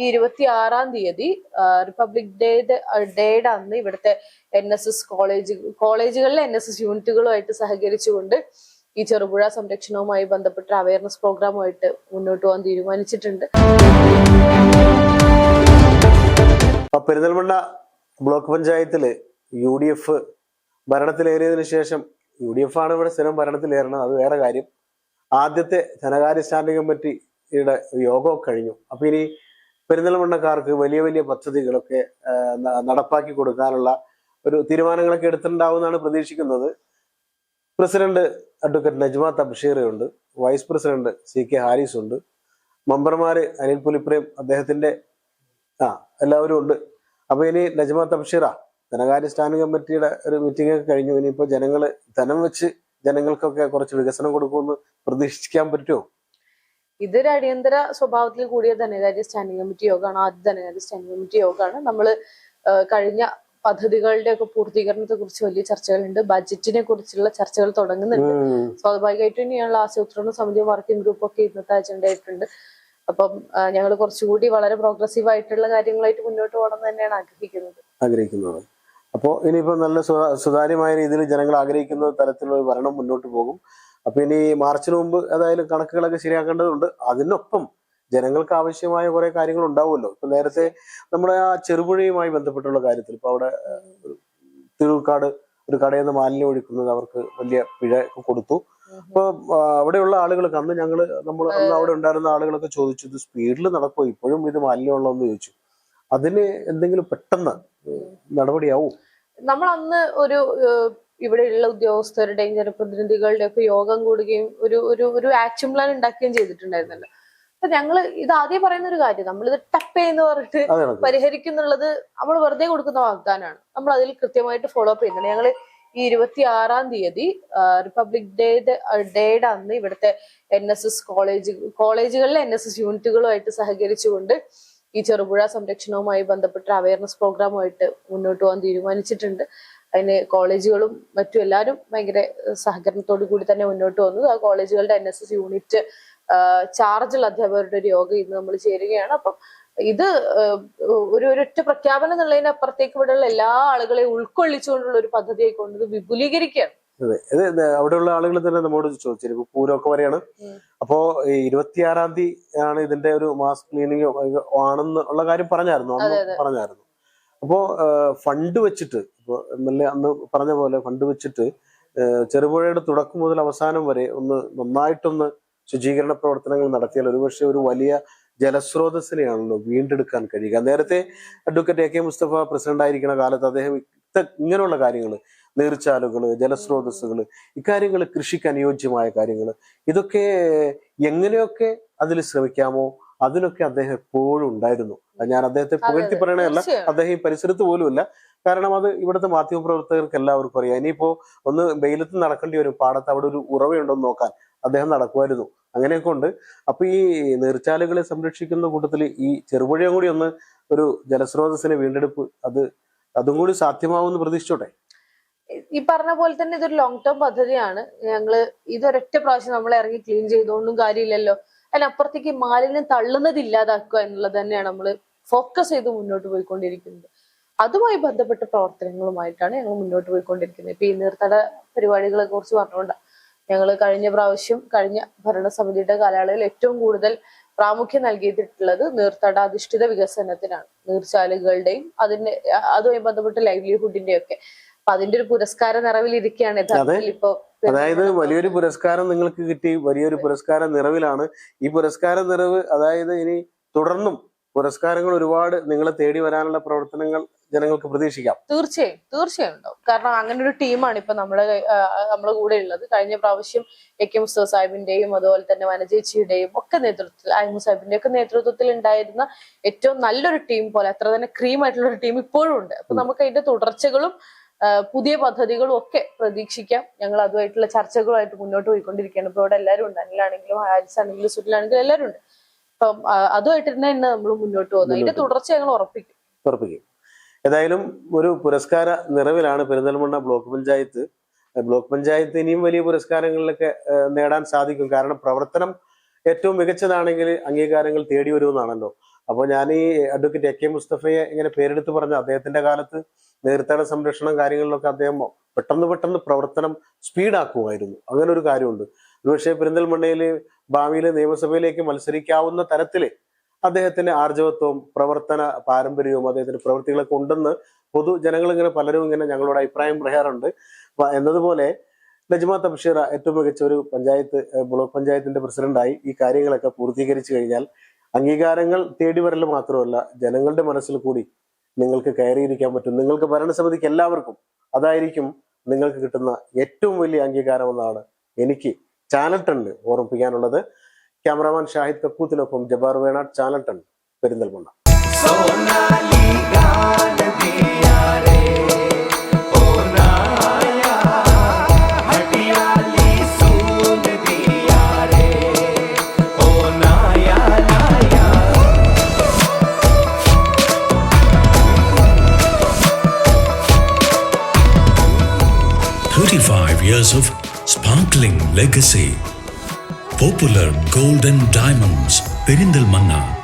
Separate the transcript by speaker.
Speaker 1: ഈ ഇരുപത്തി ആറാം തീയതി റിപ്പബ്ലിക് ഡേ ഡേയുടെ അന്ന് ഇവിടുത്തെ എൻ എസ് എസ് കോളേജ് കോളേജുകളിലെ എൻ എസ് എസ് യൂണിറ്റുകളുമായിട്ട് സഹകരിച്ചുകൊണ്ട് ഈ ചെറുപുഴ സംരക്ഷണവുമായി ബന്ധപ്പെട്ട അവയർനെസ് പ്രോഗ്രാമുമായിട്ട് മുന്നോട്ട് പോകാൻ തീരുമാനിച്ചിട്ടുണ്ട്.
Speaker 2: പെരുന്തൽമണ്ണ ബ്ലോക്ക് പഞ്ചായത്തിൽ യു ഡി എഫ് ഭരണത്തിലേറിയതിനു ശേഷം യു ഡി എഫ് ആണ് ഇവിടെ സ്ഥിരം ഭരണത്തിലേറണം അത് വേറെ കാര്യം. ആദ്യത്തെ ധനകാര്യ സ്റ്റാൻഡിംഗ് കമ്മിറ്റിയുടെ യോഗമൊക്കെ കഴിഞ്ഞു. അപ്പൊ ഇനി പെരിന്തൽമണ്ണക്കാർക്ക് വലിയ വലിയ പദ്ധതികളൊക്കെ നടപ്പാക്കി കൊടുക്കാനുള്ള ഒരു തീരുമാനങ്ങളൊക്കെ എടുത്തിട്ടുണ്ടാവുമെന്നാണ് പ്രതീക്ഷിക്കുന്നത്. President advocate Najma തബ്ഷീറുണ്ട് vice president C K Haris ഉണ്ട് മെമ്പർമാര് അനിൽ പുലിപ്രേം അദ്ദേഹത്തിന്റെ ആ എല്ലാവരും ഉണ്ട്. അപ്പൊ ഇനി നജ്മ തബ്ഷീറ ധനകാര്യ സ്റ്റാൻഡിംഗ് കമ്മിറ്റിയുടെ ഒരു മീറ്റിംഗ് ഒക്കെ കഴിഞ്ഞു. ഇനിയിപ്പോ ജനങ്ങൾ ധനം വെച്ച് ജനങ്ങൾക്കൊക്കെ കുറച്ച് വികസനം കൊടുക്കുമെന്ന് പ്രതീക്ഷിക്കാൻ പറ്റുമോ?
Speaker 1: ഇതൊരു അടിയന്തര സ്വഭാവത്തിൽ കൂടിയ ധനകാര്യ സ്റ്റാൻഡിംഗ് കമ്മിറ്റി യോഗമാണ്. ആദ്യ ധനകാര്യ സ്റ്റാൻഡിംഗ് കമ്മിറ്റി യോഗമാണ്. നമ്മൾ കഴിഞ്ഞ പദ്ധതികളുടെ ഒക്കെ പൂർത്തീകരണത്തെ കുറിച്ച് വലിയ ചർച്ചകളുണ്ട്. ബജറ്റിനെ കുറിച്ചുള്ള ചർച്ചകൾ തുടങ്ങുന്നുണ്ട്. സ്വാഭാവികമായിട്ടും ഇനിയുള്ള ആസൂത്രണ സമിതി വർക്കിംഗ് ഗ്രൂപ്പ് ഒക്കെ ഇന്നത്തെ അജണ്ട ആയിട്ടുണ്ട്. അപ്പം ഞങ്ങൾ കുറച്ചുകൂടി വളരെ പ്രോഗ്രസീവ് ആയിട്ടുള്ള കാര്യങ്ങളായിട്ട് മുന്നോട്ട് പോകണം തന്നെയാണ് ആഗ്രഹിക്കുന്നത്.
Speaker 2: ആഗ്രഹിക്കുന്നത്. അപ്പോൾ ഇനിയിപ്പോ നല്ല സുതാ- സുതാര്യമായ രീതിയിൽ ജനങ്ങൾ ആഗ്രഹിക്കുന്ന തരത്തിലുള്ള ഭരണം മുന്നോട്ട് പോകും. അപ്പൊ ഇനി മാർച്ചിന് മുമ്പ് ഏതായാലും കണക്കുകളൊക്കെ ശരിയാക്കേണ്ടതുണ്ട്. അതിനൊപ്പം ജനങ്ങൾക്ക് ആവശ്യമായ കുറെ കാര്യങ്ങൾ ഉണ്ടാവുമല്ലോ. ഇപ്പൊ നേരത്തെ നമ്മുടെ ആ ചെറുപുഴയുമായി ബന്ധപ്പെട്ടുള്ള കാര്യത്തിൽ ഇപ്പൊ അവിടെ തിരുവക്കാട് ഒരു കടയിൽ നിന്ന് മാലിന്യം ഒഴിക്കുന്നത് അവർക്ക് വലിയ പിഴ കൊടുത്തു. അപ്പൊ അവിടെയുള്ള ആളുകൾക്ക് അന്ന് ഞങ്ങൾ നമ്മൾ അന്ന് അവിടെ ഉണ്ടായിരുന്ന ആളുകളൊക്കെ ചോദിച്ചു ഇത് സ്പീഡിൽ നടക്കുമോ ഇപ്പോഴും ഇത് മാലിന്യമുള്ളോ? എന്ന് ചോദിച്ചു. അതിന് എന്തെങ്കിലും പെട്ടെന്ന് നടപടിയാവും?
Speaker 1: നമ്മൾ അന്ന് ഒരു ഇവിടെയുള്ള ഉദ്യോഗസ്ഥരുടെയും ജനപ്രതിനിധികളുടെയും ഒക്കെ യോഗം കൂടുകയും ഒരു ഒരു ഒരു ആക്ഷൻ പ്ലാൻ ഉണ്ടാക്കുകയും ചെയ്തിട്ടുണ്ടായിരുന്നല്ലോ. അപ്പൊ ഞങ്ങൾ ഇത് ആദ്യം പറയുന്ന ഒരു കാര്യം നമ്മളിത് ടപ്പ് എന്ന് പറഞ്ഞിട്ട് പരിഹരിക്കുന്നുള്ളത് നമ്മൾ വെറുതെ കൊടുക്കുന്ന വാഗ്ദാനമാണ്. നമ്മൾ അതിൽ കൃത്യമായിട്ട് ഫോളോ അപ്പ് ചെയ്യുന്നുണ്ട്. ഞങ്ങൾ ഈ ഇരുപത്തി ആറാം തീയതി റിപ്പബ്ലിക് ഡേ ഡേയുടെ അന്ന് ഇവിടുത്തെ എൻ എസ് എസ് കോളേജ് കോളേജുകളിലെ എൻ എസ് എസ് യൂണിറ്റുകളുമായിട്ട് സഹകരിച്ചുകൊണ്ട് ഈ ചെറുപുഴ സംരക്ഷണവുമായി ബന്ധപ്പെട്ട അവയർനെസ് പ്രോഗ്രാമുമായിട്ട് മുന്നോട്ട് പോകാൻ തീരുമാനിച്ചിട്ടുണ്ട്. അതിന് കോളേജുകളും മറ്റു എല്ലാവരും ഭയങ്കര സഹകരണത്തോടു കൂടി തന്നെ മുന്നോട്ട് വന്നു. ആ കോളേജുകളുടെ എൻ എസ് എസ് യൂണിറ്റ് ചാർജുള്ള അധ്യാപകരുടെ ഒരു യോഗം ഇന്ന് നമ്മൾ ചേരുകയാണ്. അപ്പം ഇത് ഒരു ഒരൊറ്റ പ്രഖ്യാപനം എന്നുള്ളതിനപ്പുറത്തേക്ക് ഇവിടെയുള്ള എല്ലാ ആളുകളെയും ഉൾക്കൊള്ളിച്ചുകൊണ്ടുള്ള ഒരു പദ്ധതി കൊണ്ടത് വിപുലീകരിക്കുകയാണ്.
Speaker 2: അതെ. ഇത് അവിടെയുള്ള ആളുകൾ തന്നെ നമ്മോട് ചോദിച്ചിരുന്നു. ഇപ്പൊ പൂരമൊക്കെ വരെയാണ്. അപ്പോ ഈ ഇരുപത്തിയാറാം തീയതി ആണ് ഇതിന്റെ ഒരു മാസ് ക്ലീനിങ് ആണെന്ന് ഉള്ള കാര്യം പറഞ്ഞായിരുന്നു. അന്ന്. പറഞ്ഞായിരുന്നു. അപ്പോ ഫണ്ട് വെച്ചിട്ട് ഇപ്പൊ എം എൽ എ അന്ന് പറഞ്ഞ പോലെ ഫണ്ട് വെച്ചിട്ട് ചെറുപുഴയുടെ തുടക്കം മുതൽ അവസാനം വരെ ഒന്ന് നന്നായിട്ടൊന്ന് ശുചീകരണ പ്രവർത്തനങ്ങൾ നടത്തിയാൽ ഒരുപക്ഷെ ഒരു വലിയ ജലസ്രോതസ്സിനെയാണല്ലോ വീണ്ടെടുക്കാൻ കഴിയുക. നേരത്തെ advocate A K Mustafa president ആയിരിക്കുന്ന കാലത്ത് അദ്ദേഹം ഇത്ത- ഇങ്ങനെയുള്ള കാര്യങ്ങൾ നീർച്ചാലുകൾ ജലസ്രോതസ്സുകൾ ഇക്കാര്യങ്ങൾ കൃഷിക്ക് അനുയോജ്യമായ കാര്യങ്ങൾ ഇതൊക്കെ എങ്ങനെയൊക്കെ അതിൽ ശ്രമിക്കാമോ അതിനൊക്കെ അദ്ദേഹം എപ്പോഴും ഉണ്ടായിരുന്നു. ഞാൻ അദ്ദേഹത്തെ പുകഴ്ത്തി. പറയണതല്ല അദ്ദേഹം ഈ പരിസരത്ത് പോലുമില്ല. കാരണം അത് ഇവിടുത്തെ മാധ്യമപ്രവർത്തകർക്ക് എല്ലാവർക്കും അറിയാം. ഇനിയിപ്പോ ഒന്ന് വെയിലത്ത് നടക്കേണ്ടി വരും പാടത്ത് അവിടെ ഒരു ഉറവയുണ്ടോ എന്ന് നോക്കാൻ അദ്ദേഹം നടക്കുമായിരുന്നു. അങ്ങനെയൊക്കെ ഉണ്ട്. അപ്പൊ ഈ നീർച്ചാലുകളെ സംരക്ഷിക്കുന്ന കൂട്ടത്തിൽ ഈ ചെറുപുഴയും കൂടി ഒന്ന് ഒരു ജലസ്രോതസ്സിനെ വീണ്ടെടുപ്പ് അത് അതും കൂടി സാധ്യമാവുമെന്ന് പ്രതീക്ഷിച്ചോട്ടെ?
Speaker 1: ഈ പറഞ്ഞ പോലെ തന്നെ ഇതൊരു ലോങ് ടേം പദ്ധതിയാണ്. ഞങ്ങൾ ഇതൊരൊറ്റ പ്രാവശ്യം നമ്മൾ ഇറങ്ങി ക്ലീൻ ചെയ്തുകൊണ്ടും കാര്യമില്ലല്ലോ. അതിനപ്പുറത്തേക്ക് മാലിന്യം തള്ളുന്നത് ഇല്ലാതാക്കുക എന്നുള്ളത് തന്നെയാണ് നമ്മൾ ഫോക്കസ് ചെയ്ത് മുന്നോട്ട് പോയിക്കൊണ്ടിരിക്കുന്നത്. അതുമായി ബന്ധപ്പെട്ട പ്രവർത്തനങ്ങളുമായിട്ടാണ് ഞങ്ങൾ മുന്നോട്ട് പോയിക്കൊണ്ടിരിക്കുന്നത്. ഇപ്പൊ ഈ നീർത്തട പരിപാടികളെ കുറിച്ച് പറഞ്ഞുകൊണ്ടാണ് ഞങ്ങൾ കഴിഞ്ഞ പ്രാവശ്യം കഴിഞ്ഞ ഭരണസമിതിയുടെ കാലയളവിൽ ഏറ്റവും കൂടുതൽ പ്രാമുഖ്യം നൽകിയിട്ടുള്ളത് നീർത്തടാധിഷ്ഠിത വികസനത്തിനാണ്. നീർച്ചാലുകളുടെയും അതിന്റെ അതുമായി ബന്ധപ്പെട്ട ലൈവ്ലിഹുഡിന്റെയും ഒക്കെ അപ്പൊ അതിന്റെ ഒരു പുരസ്കാര നിറവിലിരിക്കുകയാണ് യഥാർത്ഥത്തിൽ ഇപ്പൊ
Speaker 2: അതായത് വലിയൊരു പുരസ്കാരം നിങ്ങൾക്ക് കിട്ടി വലിയൊരു പുരസ്കാര നിറവിലാണ്. ഈ പുരസ്കാര നിറവ് അതായത് ഇനി തുടർന്നും പുരസ്കാരങ്ങൾ ഒരുപാട് നിങ്ങളെ തേടി വരാനുള്ള പ്രവർത്തനങ്ങൾ ജനങ്ങൾക്ക് പ്രതീക്ഷിക്കാം.
Speaker 1: തീർച്ചയായും തീർച്ചയായും ഉണ്ടാവും. കാരണം അങ്ങനെ ഒരു ടീമാണ് ഇപ്പൊ നമ്മുടെ നമ്മുടെ കൂടെ ഉള്ളത്. കഴിഞ്ഞ പ്രാവശ്യം എ കെ മുസ്തഫ സാഹിബിന്റെയും അതുപോലെ തന്നെ വനജേച്ചിയുടെയും ഒക്കെ നേതൃത്വത്തിൽ അഹിമ സാഹിബിന്റെ ഒക്കെ നേതൃത്വത്തിൽ ഉണ്ടായിരുന്ന ഏറ്റവും നല്ലൊരു ടീം പോലെ അത്ര തന്നെ ക്രീം ആയിട്ടുള്ള ഒരു ടീം ഇപ്പോഴും ഉണ്ട്. അപ്പൊ നമുക്ക് അതിന്റെ തുടർച്ചകളും പുതിയ പദ്ധതികളും ഒക്കെ പ്രതീക്ഷിക്കാം. ഞങ്ങൾ അതുമായിട്ടുള്ള ചർച്ചകളുമായിട്ട് മുന്നോട്ട് പോയിക്കൊണ്ടിരിക്കുകയാണ്. ഇപ്പോൾ ഇവിടെ എല്ലാവരും ഉണ്ട്. അനിലാണെങ്കിലും ഹാരിസ് ആണെങ്കിലും സുനിലാണെങ്കിലും എല്ലാവരും ഉണ്ട്. അപ്പം അതുമായിട്ട് തന്നെ നമ്മൾ മുന്നോട്ട് പോകുന്നത് അതിന്റെ തുടർച്ച ഞങ്ങൾ ഉറപ്പിക്കും.
Speaker 2: ഉറപ്പിക്കും. ഏതായാലും ഒരു പുരസ്കാര നിറവിലാണ് പെരിന്തൽമണ്ണ ബ്ലോക്ക് പഞ്ചായത്ത്. ബ്ലോക്ക് പഞ്ചായത്ത് ഇനിയും വലിയ പുരസ്കാരങ്ങളിലൊക്കെ നേടാൻ സാധിക്കും. കാരണം പ്രവർത്തനം ഏറ്റവും മികച്ചതാണെങ്കിൽ അംഗീകാരങ്ങൾ തേടി വരുമെന്നാണല്ലോ. അപ്പോൾ ഞാൻ ഈ അഡ്വക്കേറ്റ് എ കെ മുസ്തഫയെ ഇങ്ങനെ പേരെടുത്ത് പറഞ്ഞ അദ്ദേഹത്തിന്റെ കാലത്ത് നേരത്തെ സംരക്ഷണം കാര്യങ്ങളിലൊക്കെ അദ്ദേഹം പെട്ടെന്ന് പെട്ടെന്ന് പ്രവർത്തനം സ്പീഡാക്കുമായിരുന്നു. അങ്ങനെ ഒരു കാര്യമുണ്ട്. ഒരുപക്ഷെ പെരിന്തൽമണ്ണയിൽ ഭാവിയിൽ നിയമസഭയിലേക്ക് മത്സരിക്കാവുന്ന തരത്തിൽ അദ്ദേഹത്തിന്റെ ആർജവത്വവും പ്രവർത്തന പാരമ്പര്യവും അദ്ദേഹത്തിന്റെ പ്രവൃത്തികളൊക്കെ ഉണ്ടെന്ന് പൊതുജനങ്ങൾ ഇങ്ങനെ പലരും ഇങ്ങനെ ഞങ്ങളോട് അഭിപ്രായം പറയാറുണ്ട്. എന്നതുപോലെ നജ്മ തബ്ഷീറ ഏറ്റവും മികച്ച ഒരു പഞ്ചായത്ത് ബ്ലോക്ക് പഞ്ചായത്തിന്റെ പ്രസിഡന്റായി ഈ കാര്യങ്ങളൊക്കെ പൂർത്തീകരിച്ചു കഴിഞ്ഞാൽ അംഗീകാരങ്ങൾ തേടി വരൽ മാത്രമല്ല ജനങ്ങളുടെ മനസ്സിൽ കൂടി നിങ്ങൾക്ക് കയറിയിരിക്കാൻ പറ്റും. നിങ്ങൾക്ക് ഭരണസമിതിക്ക് എല്ലാവർക്കും അതായിരിക്കും നിങ്ങൾക്ക് കിട്ടുന്ന ഏറ്റവും വലിയ അംഗീകാരമെന്നാണ് എനിക്ക് ചാനൽ ടണ്ട് ഓർമ്മിപ്പിക്കാനുള്ളത്. ക്യാമറാമാൻ ഷാഹിദ് കക്കൂത്തിനൊപ്പം Jabbar Venad channel ton Perinthalmanna.
Speaker 3: Years of sparkling legacy. Popular Golden Diamonds, Perindalmanna,